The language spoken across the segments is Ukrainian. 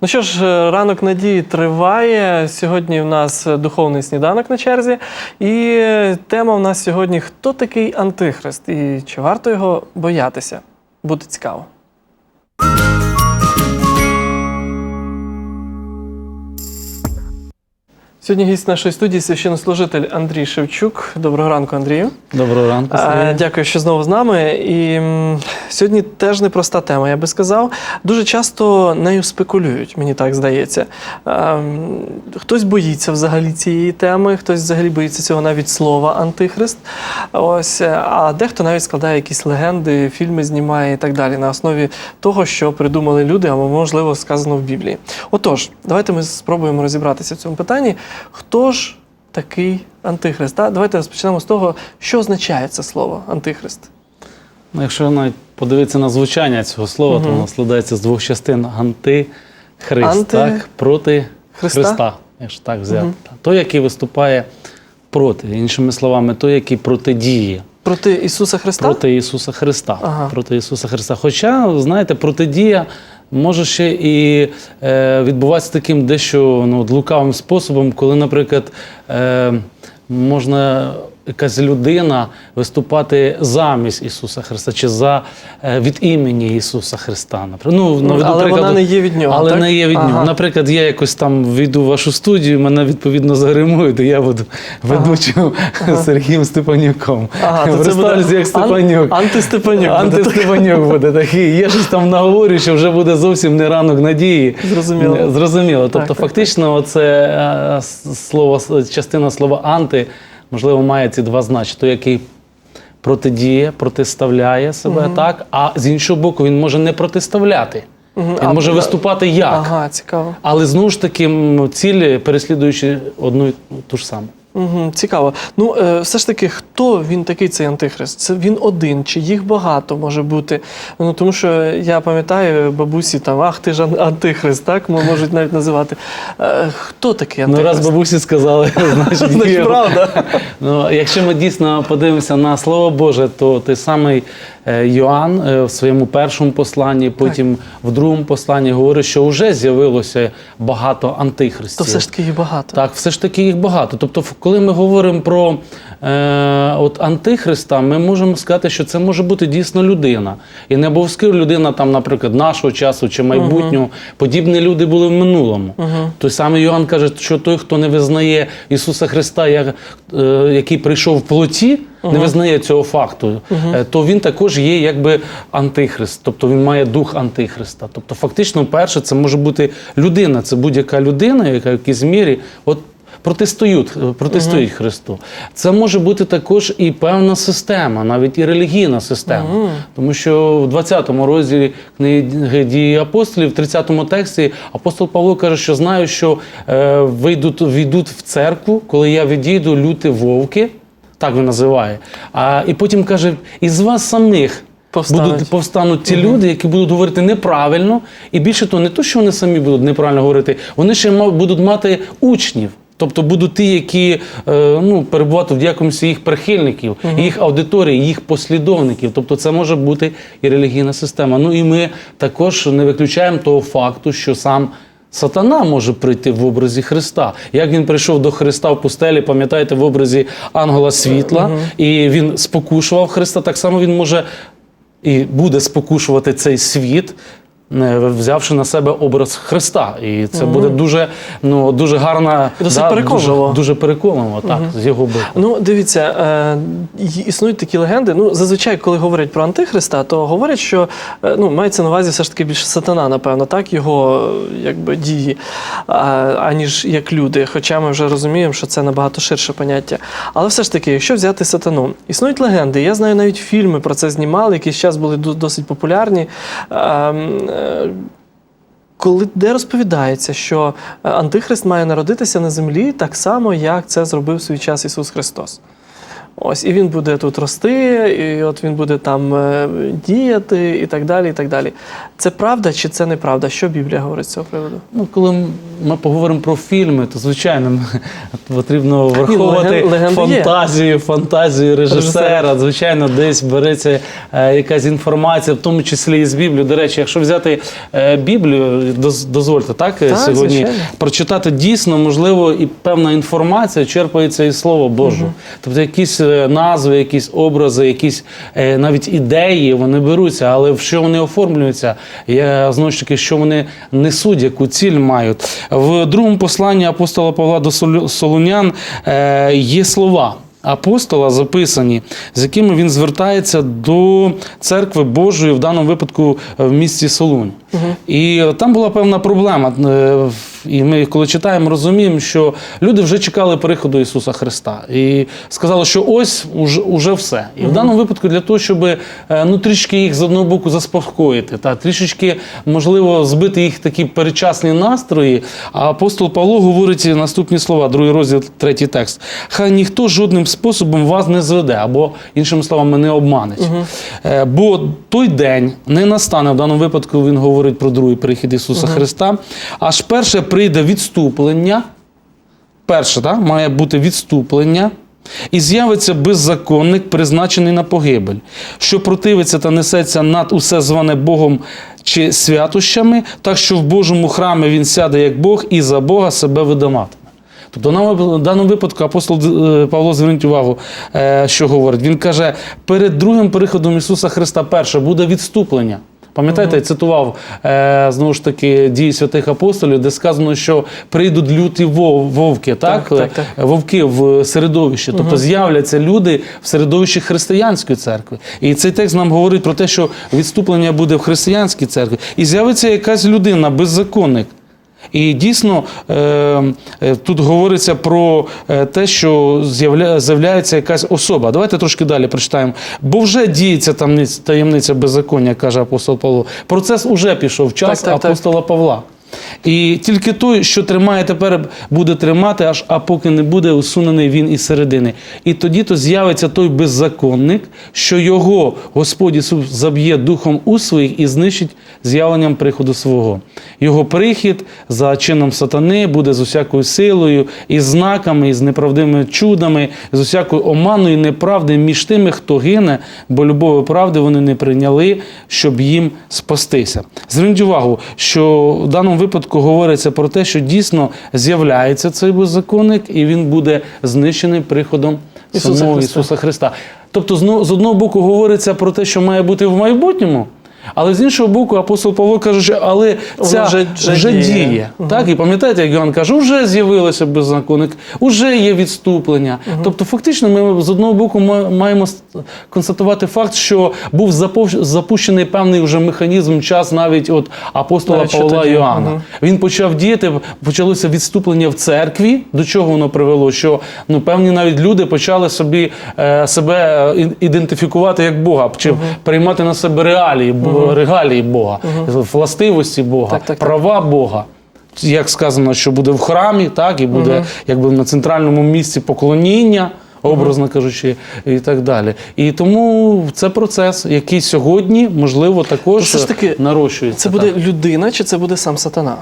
Ну що ж, е, ранок надії триває. Сьогодні в нас е, духовний сніданок на черзі. І е, тема в нас сьогодні: хто такий антихрист і чи варто його боятися? Буде цікаво. Сьогодні гість нашої студії священнослужитель Андрій Шевчук. Доброго ранку, Андрію. Доброго ранку. Сергій. Дякую, що знову з нами. І сьогодні теж непроста тема, я би сказав. Дуже часто нею спекулюють, мені так здається. Е, Хтось боїться взагалі цієї теми, хтось взагалі боїться цього навіть слова антихрист. Ось, е, а дехто навіть складає якісь легенди, фільми знімає і так далі на основі того, що придумали люди, або можливо сказано в Біблії. Отож, давайте ми спробуємо розібратися в цьому питанні. Хто ж такий антихрист? Давайте розпочнемо з того, що означає це слово антихрист. Ну, якщо навіть подивитися на звучання цього слова, то воно складається з двох частин: антихрист, Анти- так? проти Христа? Христа, якщо так взяти. Той, який виступає проти, іншими словами, той, який протидіє. Проти Ісуса Христа? Проти Ісуса Христа. Ага. Проти Ісуса Христа. Хоча, знаєте, протидія може ще і е, відбуватися таким дещо ну, лукавим способом, коли, наприклад, е, можна якась людина виступати замість Ісуса Христа чи за е, від імені Ісуса Христа. Наприклад. Ну, наведу але вона не є від нього. але так? не є від Ага. нього. Наприклад, я якось там війду в вашу студію, мене відповідно загримують, і я буду ведучим Сергієм Степанюком. Ага, то це буде як Степанюк. Ан- антистепанюк так? Антистепанюк буде такий. Я щось там наговорю, що вже буде зовсім не ранок надії. Зрозуміло. Зрозуміло. Тобто, Так, так, фактично, це е, слово, частина слова анти, можливо, має ці два значення. Той, який протидіє, протиставляє себе, так, а з іншого боку, він може не протиставляти. Угу. Він А, може виступати як. Ага, цікаво. Але знову ж таки, цілі переслідуючи одну і ту ж саму. Угу, цікаво. Ну, е, все ж таки, хто він такий цей антихрист? Це він один, чи їх багато може бути? Ну тому що я пам'ятаю, бабусі там, ах, ти ж антихрист, так можуть навіть називати. Е, хто такий Ну, раз бабусі сказали, значить, Значить, правда. Ну, якщо ми дійсно подивимося на Слово Боже, то той самий Йоанн е, в своєму першому посланні, потім в другому посланні говорить, що вже з'явилося багато антихристів. То все ж таки їх багато. Так, все ж таки їх багато. Тобто, коли ми говоримо про е, от антихриста, ми можемо сказати, що це може бути дійсно людина. І не обов'язково людина, там, наприклад, нашого часу чи майбутнього. Подібні люди були в минулому. Той самий Йоанн каже, що той, хто не визнає Ісуса Христа, як, е, який прийшов в плоті, не визнає цього факту, е, то він також є якби антихрист, тобто він має дух антихриста. Тобто, фактично, перше, це може бути людина, це будь-яка людина, яка в якійсь мірі от протистоють, е, протистоїть Христу. Це може бути також і певна система, навіть і релігійна система. Тому що в 20 розділі книги дії апостолів, в 30 тексті апостол Павло каже, що знаю, що е, вийдуть, війдуть в церкву, коли я відійду люти вовки. Так він називає. А, і потім каже: із вас самих Повстануть. будуть повстануть ті люди, які будуть говорити неправильно, і більше того, не то, що вони самі будуть неправильно говорити, вони ще будуть мати учнів. Тобто будуть ті, які е, ну, перебувати в якомусь їх прихильників, їх аудиторії, їх послідовників. Тобто це може бути і релігійна система. Ну і ми також не виключаємо того факту, що сам Сатана може прийти в образі Христа. Як він прийшов до Христа в пустелі, пам'ятаєте, в образі ангела світла, і він спокушував Христа, так само він може і буде спокушувати цей світ. Е, Взявши на себе образ Христа, і це буде дуже, ну дуже гарна переконливо. дуже, дуже переконливо, так з його боку. Ну, дивіться, е, існують такі легенди. Ну, зазвичай, коли говорять про антихриста, то говорять, що е, ну, мається на увазі все ж таки більше сатана, напевно, так, його е, якби дії, а, аніж як люди. Хоча ми вже розуміємо, що це набагато ширше поняття. Але все ж таки, якщо взяти сатану, існують легенди. Я знаю, навіть фільми про це знімали, якийсь час були досить популярні. Е, коли де розповідається, що е, Антихрист має народитися на землі так само, як це зробив свій час Ісус Христос. Ось, і він буде тут рости, і от він буде там е, діяти, і так далі. і так далі. Це правда чи це неправда? Що Біблія говорить з цього приводу? Ну, коли ми поговоримо про фільми, то звичайно потрібно враховувати леген- фантазію, фантазію режисера. Режисера. Звичайно, десь береться е, якась інформація, в тому числі і з Біблії. До речі, якщо взяти е, Біблію, дозвольте так, Так, сьогодні звичайно. прочитати дійсно, можливо, і певна інформація черпається із Слова Божого. Тобто якісь назви, якісь образи, якісь е, навіть ідеї вони беруться, але в що вони оформлюються, я знову ж таки, що вони несуть, яку ціль мають. В другому посланні апостола Павла до Солунян е, є слова. Апостола записані, з якими він звертається до церкви Божої, в даному випадку е, в місті Солунь. І там була певна проблема. І ми, коли читаємо, розуміємо, що люди вже чекали приходу Ісуса Христа. І сказали, що ось уже, уже все. І в даному випадку для того, щоб е, ну, трішки їх з одного боку заспокоїти, та трішечки, можливо, збити їх такі перечасні настрої. А апостол Павло говорить наступні слова, другий розділ, третій текст. Хай ніхто жодним способом вас не зведе, або, іншими словами, не обманить. Е, Бо той день не настане, в даному випадку він говорить про другий прихід Ісуса Христа, аж перше прийде відступлення. Перше, так, має бути відступлення. І з'явиться беззаконник, призначений на погибель, що противиться та несеться над усе зване Богом чи святощами, так що в Божому храмі він сяде як Бог і за Бога себе видаватиме. Тобто, на в даному випадку апостол е, Павло зверніть увагу, е, що говорить. Він каже, перед другим приходом Ісуса Христа перше буде відступлення. Пам'ятаєте, я цитував е, знову ж таки дії святих апостолів, де сказано, що прийдуть люті вовки, так? Так, так, так. Е, вовки в середовище, Тобто з'являться люди в середовищі християнської церкви. І цей текст нам говорить про те, що відступлення буде в християнській церкві. І з'явиться якась людина, беззаконник. І дійсно е, е, тут говориться про е, те, що з'явля, з'являється якась особа. Давайте трошки далі прочитаємо. Бо вже діється там таємниця беззаконня, каже апостол Павло. Процес уже пішов в час Так, так, так. апостола Павла. І тільки той, що тримає тепер, буде тримати, аж а поки не буде усунений він із середини. І тоді то з'явиться той беззаконник, що його Господь Ісус заб'є духом у своїх і знищить з'явленням приходу свого. Його прихід за чином сатани буде з усякою силою, і знаками, і з неправдивими чудами, з усякою оманою неправди між тими, хто гине, бо любові правди вони не прийняли, щоб їм спастися. Зверніть увагу, що в даному випадку говориться про те, що дійсно з'являється цей беззаконник, і він буде знищений приходом Ісуса самого Христа. Ісуса Христа. Тобто, з одного боку, говориться про те, що має бути в майбутньому. Але з іншого боку, апостол Павло каже, що але ця вже- вже, вже діє. діє. Так, і пам'ятаєте, як Іван каже, вже з'явилося беззаконник, вже є відступлення. Тобто, фактично, ми з одного боку ма- маємо констатувати факт, що був запущений певний вже механізм, час навіть от апостола Навіть Павла тоді. Іоанна. Мгм. Він почав діяти, почалося відступлення в церкві. До чого воно привело? Що ну певні навіть люди почали собі е, себе е, ідентифікувати як Бога, чи приймати на себе реалії, бо- регалії Бога, властивості Бога, Так, так, так. права Бога. Як сказано, що буде в храмі, так і буде якби на центральному місці поклоніння. Образно кажучи, і так далі. І тому це процес, який сьогодні, можливо, також Все ж таки, нарощується. Це буде людина чи це буде сам сатана?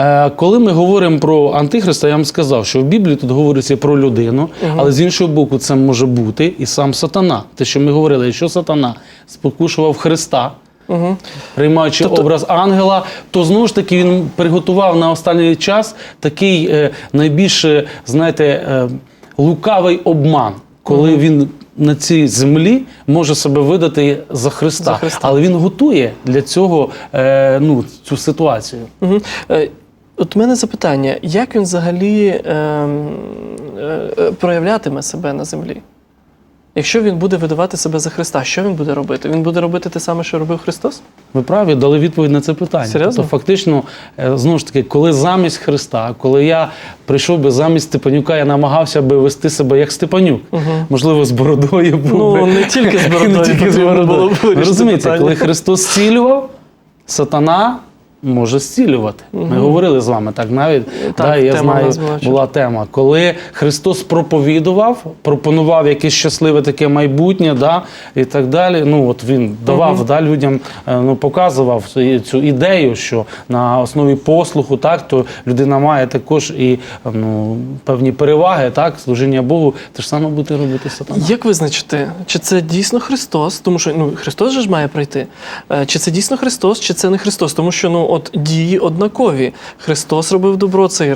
Е, Коли ми говоримо про антихриста, я вам сказав, що в Біблії тут говориться про людину, але з іншого боку, це може бути і сам сатана. Те, що ми говорили, якщо сатана спокушував Христа, Угу. приймаючи Тобто- образ ангела, то знову ж таки він приготував на останній час такий е, найбільш, е, знаєте, е, лукавий обман, коли він. На цій землі може себе видати за Христа, За Христа. але він готує для цього е, ну, цю ситуацію. Угу. От у мене запитання: як він взагалі ем, е, е, проявлятиме себе на землі? Якщо він буде видавати себе за Христа, що він буде робити? Він буде робити те саме, що робив Христос? Ви праві дали відповідь на це питання. Серйозно? Тобто, фактично, е, знову ж таки, коли замість Христа, коли я прийшов би замість Степанюка, я намагався би вести себе як Степанюк. Можливо, з бородою був Ну, би. не тільки з бородою не тільки з бородою. Ви розумієте, коли Христос зцілював, сатана може зцілювати. Ми говорили з вами так навіть. Так, да, я знаю, була, тема. Коли Христос проповідував, пропонував якесь щасливе таке майбутнє, да, і так далі. Ну от він давав да, людям, е, ну показував цю- ідею, що на основі послуху, так, то людина має також і ну, певні переваги, так, служіння Богу, те ж саме буде робити сатана. Як визначити, чи це дійсно Христос? Тому що ну Христос же ж має прийти. Е, Чи це дійсно Христос, чи це не Христос? Тому що ну от дії однакові. Христос робив добро, цей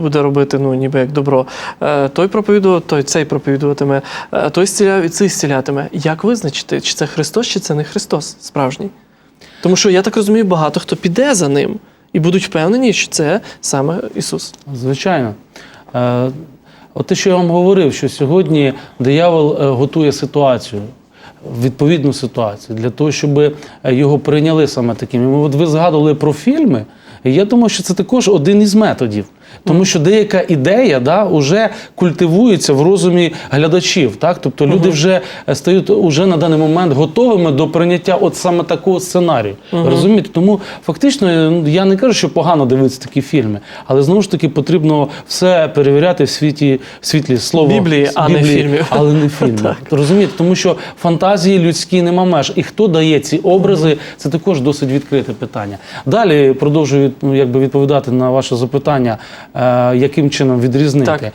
буде робити, ну ніби як добро. Е, Той проповідував, той цей проповідуватиме, Е, той зціляв і цей зцілятиме. Як визначити, чи це Христос, чи це не Христос справжній? Тому що я так розумію, багато хто піде за ним і будуть впевнені, що це саме Ісус. Звичайно. Е, От те, що я вам говорив, що сьогодні диявол готує ситуацію, відповідну ситуацію, для того, щоб е, його прийняли саме таким. От ви згадували про фільми. І я думаю, що це також один із методів. Тому що деяка ідея да, вже культивується в розумі глядачів. Так? Тобто люди вже е, стають уже на даний момент готовими до прийняття от саме такого сценарію. Розумієте? Тому фактично е, я не кажу, що погано дивитися такі фільми, але знову ж таки потрібно все перевіряти в світі в світлі слова Біблії, а не фільмів. але не фільмів. Розумієте, тому що фантазії людські нема меж. І хто дає ці образи, це також досить відкрите питання. Далі продовжую ну, якби відповідати на ваше запитання, яким чином відрізнити. Так.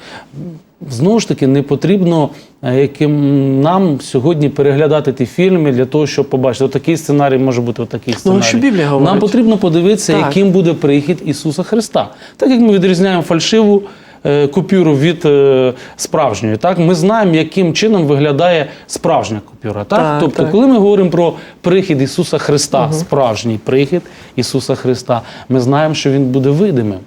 Знову ж таки, не потрібно е, яким нам сьогодні переглядати ті фільми для того, щоб побачити, отакий сценарій може бути отакий сценарій. Ну, що Біблія говорить? Нам потрібно подивитися, Так. яким буде прихід Ісуса Христа. Так як ми відрізняємо фальшиву е, купюру від е, справжньої, так ми знаємо, яким чином виглядає справжня купюра. Так? Так, тобто, так. коли ми говоримо про прихід Ісуса Христа, справжній прихід Ісуса Христа, ми знаємо, що Він буде видимим.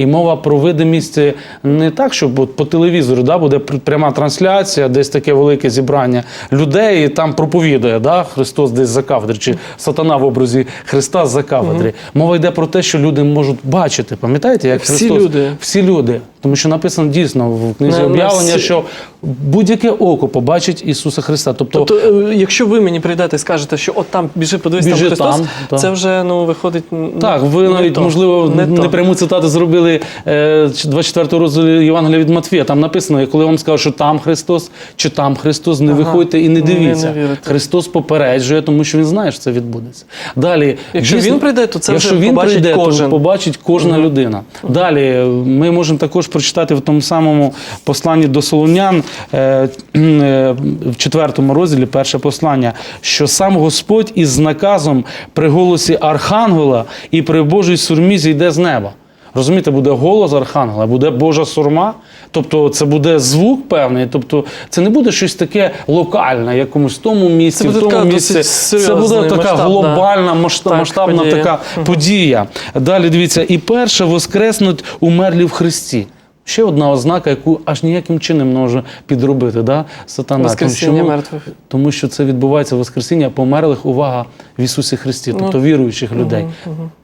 І мова про видимість не так, що от по телевізору да, буде пряма трансляція, десь таке велике зібрання людей, і там проповідає да, Христос десь за кафедри, чи сатана в образі Христа за кафедри. Мова йде про те, що люди можуть бачити. Пам'ятаєте, як Всі Христос? люди. Всі люди. Тому що написано дійсно в книзі об'явлення, всі. що будь-яке око побачить Ісуса Христа. Тобто, Тобто, е, якщо ви мені прийдете і скажете, що от там біжи, подивись Біжи там Христос, там, це вже ну виходить. Так, ви навіть, можливо, не, не, пряму цитату зробили е, 24 розділі Євангелія від Матфія. Там написано, коли вам скажуть, що там Христос чи там Христос, не Ага. виходьте і не Не- дивіться. не вірите. Христос попереджує, тому що він знає, що це відбудеться. Далі, Якщо він прийде, то це якщо вже він побачить прийде, кожен. то побачить кожна людина. Далі ми можемо також прочитати в тому самому посланні до Солонян е, е, в четвертому розділі, перше послання, що сам Господь із наказом при голосі Архангела і при Божій сурмі зійде з неба. Розумієте, буде голос Архангела, буде Божа сурма, тобто це буде звук певний, тобто це не буде щось таке локальне, якомусь тому місці, в тому місці. Це буде така масштабна. глобальна, масштабна подія. така подія. Далі дивіться, і перше воскреснуть умерлі в Христі. Ще одна ознака, яку аж ніяким чином не може підробити, да? сатана. Воскресіння Тому що, мертвих. тому що це відбувається Воскресіння померлих, увага в Ісусі Христі, тобто Ну, віруючих людей.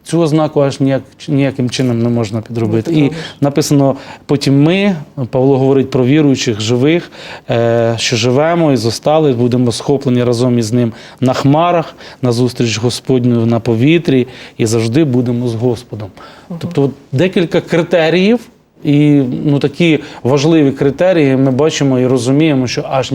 Цю ознаку аж ніяк, ніяким чином не можна підробити. І написано потім ми, Павло говорить про віруючих живих, е, що живемо і зостали, будемо схоплені разом із ним на хмарах, на зустріч Господню на повітрі і завжди будемо з Господом. Тобто от декілька критеріїв. І ну, такі важливі критерії ми бачимо і розуміємо, що аж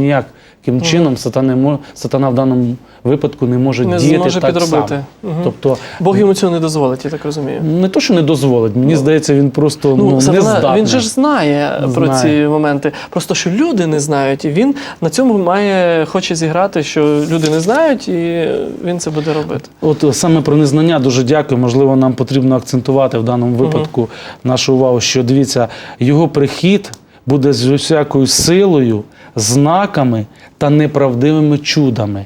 ніяким чином сатана, не сатана в даному випадку не може Не діяти зможе так підробити. само. Мгм. Тобто Бог йому цього не дозволить, я так розумію. не то, що не дозволить, мені здається, він просто ну, Ну, не сатана, здатний. він же ж знає, про ці моменти. Просто що люди не знають, і він на цьому має хоче зіграти, що люди не знають, і він це буде робити. От е, саме про незнання дуже дякую. Можливо, нам потрібно акцентувати в даному випадку нашу увагу, що дивіться, його прихід буде з усякою силою, знаками та неправдивими чудами.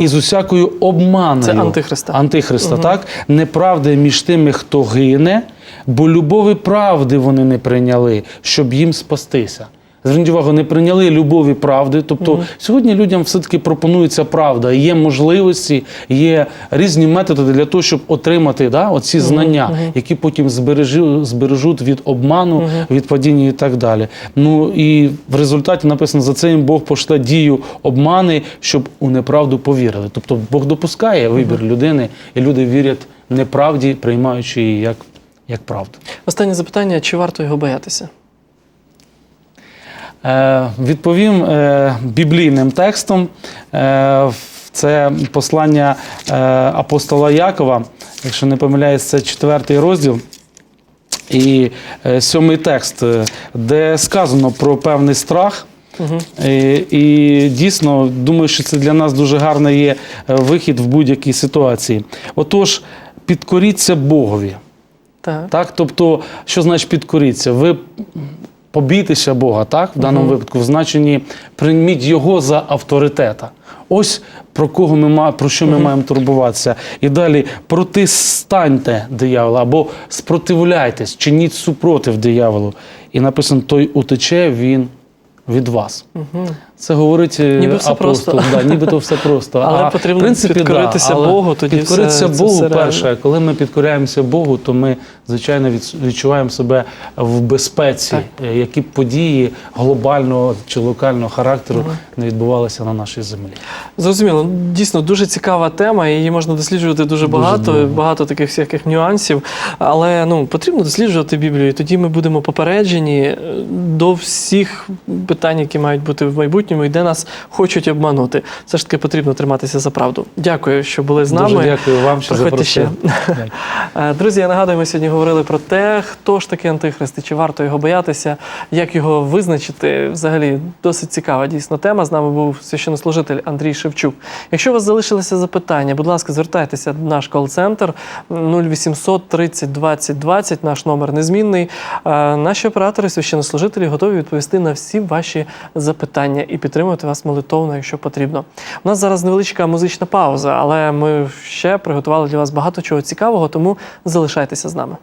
І з усякою обманою Це антихриста. Антихриста, так? Неправди між тими, хто гине, бо любові правди вони не прийняли, щоб їм спастися. Зверніть увагу, не прийняли любові правди. Тобто сьогодні людям все-таки пропонується правда. Є можливості, є різні методи для того, щоб отримати да, оці знання, які потім збережу, збережуть від обману, від падіння і так далі. Ну і в результаті написано за це їм Бог пошле дію обмани, щоб у неправду повірили. Тобто Бог допускає вибір людини, і люди вірять неправді, приймаючи її як, як правду. Останнє запитання: чи варто його боятися? Е, відповім е, біблійним текстом. Е, це послання апостола Якова, якщо не помиляюсь, це четвертий розділ. І сьомий текст, де сказано про певний страх. І, і дійсно думаю, що це для нас дуже гарний є вихід в будь-якій ситуації. Отож, підкоріться Богові. Так. Так, тобто, що значить підкоріться? Ви побійтеся Бога, так, в даному випадку, в значенні прийміть його за авторитета. Ось про кого ми про що ми маємо турбуватися. І далі протистаньте диявола або спротивляйтесь, чиніть супротив дияволу. І написано: той утече він від вас. Це говорить е, Ніби все апостол. просто. Да, нібито все просто. Але а, потрібно в принципі, підкоритися да, Богу, тоді підкоритися все- це Богу все реально. перше. Коли ми підкоряємося Богу, то ми, звичайно, відчуваємо себе в безпеці, Так. Е, які події глобального чи локального характеру не відбувалися на нашій землі. Зрозуміло, дійсно дуже цікава тема, її можна досліджувати дуже багато, довго. багато таких всяких нюансів. Але ну потрібно досліджувати Біблію. і Тоді ми будемо попереджені е, до всіх питань, які мають бути в майбутньому, і де нас хочуть обманути. Все ж таки потрібно триматися за правду. Дякую, що були з нами. Дуже дякую вам, що Приходьте ще. Дякую. Е, Друзі, я нагадую, ми сьогодні говорили про те, хто ж такий антихрист і чи варто його боятися, як його визначити. Взагалі досить цікава дійсно тема. З нами був священнослужитель Андрій Шевчук. Якщо у вас залишилися запитання, будь ласка, звертайтеся в наш кол-центр 0800 30 20 20, наш номер незмінний. Е, Наші оператори, священнослужителі готові відповісти на всі ваші запитання і підтримувати вас молитовно, якщо потрібно. У нас зараз невеличка музична пауза, але ми ще приготували для вас багато чого цікавого, тому залишайтеся з нами.